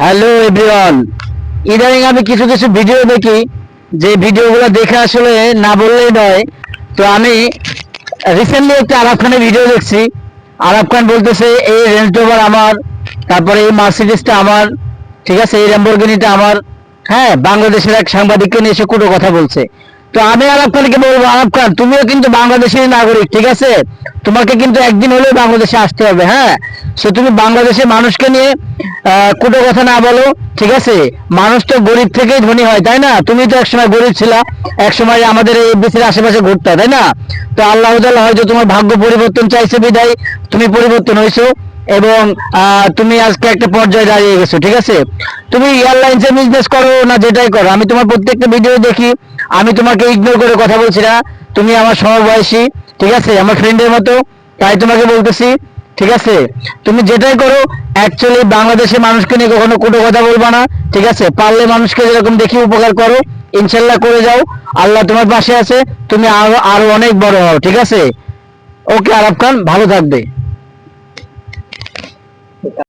Hello everyone ইদানিং আমি কিছু কিছু ভিডিও দেখি। যে ভিডিওগুলো দেখে আসলে না বললেই নয়। তো আমি রিসেন্টলি একটা আরব খানের ভিডিও দেখছি। আরব খান বলতেছে, এই রেঞ্জ রোভার আমার, তারপরে এই মার্সিডিসটা আমার, ঠিক আছে? এই ল্যাম্বরগিনিটা আমার। হ্যাঁ বাংলাদেশের এক সাংবাদিককে নিয়ে এসে কোনো কথা বলছে। তো আমি আরব খানকে বলব? আরব তুমিও কিন্তু বাংলাদেশের নাগরিক, ঠিক আছে? তোমাকে কিন্তু একদিন হলেও বাংলাদেশে আসতে হবে হ্যাঁ? সে তুমি বাংলাদেশের মানুষকে নিয়ে কুটো কথা না বলো, ঠিক আছে? মানুষ তো গরিব থেকেই ধনী হয়, তাই না? তুমি তো একসময় গরিব ছিলা, একসময় আমাদের এই বিসির আশেপাশে ঘুরতে, তাই না? তো আল্লাহ হয়তো তোমার ভাগ্য পরিবর্তন চাইছে বিদায়, তুমি পরিবর্তন হয়েছো এবং তুমি আজকে একটা পর্যায়ে দাঁড়িয়ে গেছো, ঠিক আছে? তুমি এয়ারলাইন্সে বিজনেস করো না যেটাই করো, আমি তোমার প্রত্যেকটা ভিডিও দেখি আমি তোমাকে ইগনোর করে কথা বলছি না। তুমি আমার সমবয়সী, ঠিক আছে? আমার ফ্রেন্ডের মতো। তাই তোমাকে বলতেছি, ঠিক আছে? তুমি যেটাই করো অ্যাকচুয়ালি বাংলাদেশের মানুষকে নিয়ে কখনো কোনো কথা বলবা না, ঠিক আছে? পারলে মানুষকে যেরকম দেখি উপকার করো, ইনশাল্লাহ করে যাও। আল্লাহ তোমার পাশে আছে, তুমি আরও আরও অনেক বড় হও, ঠিক আছে? ওকে আরব খান, ভালো থাকবে।